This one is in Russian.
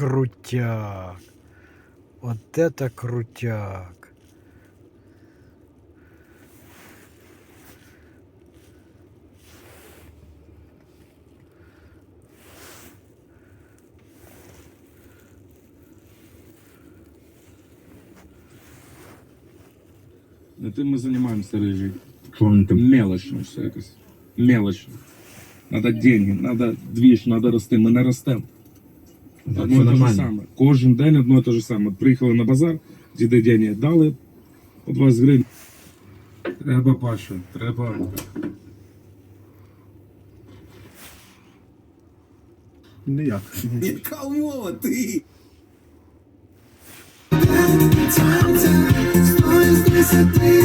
Крутяк. Вот это крутяк. Этим мы занимаемся, рыжий. Що вони там? Мелочно все якось. Мелочно. Надо деньги, надо двіж, надо рости. Ми не ростемо. Так, Одно все і те ж нормально. саме. Кожен день одно і те ж саме. От Приїхали на базар, діди деньги дали по 20 гривень. Треба, Паша, треба. Ніяк. Яка умова ти? Simplicity.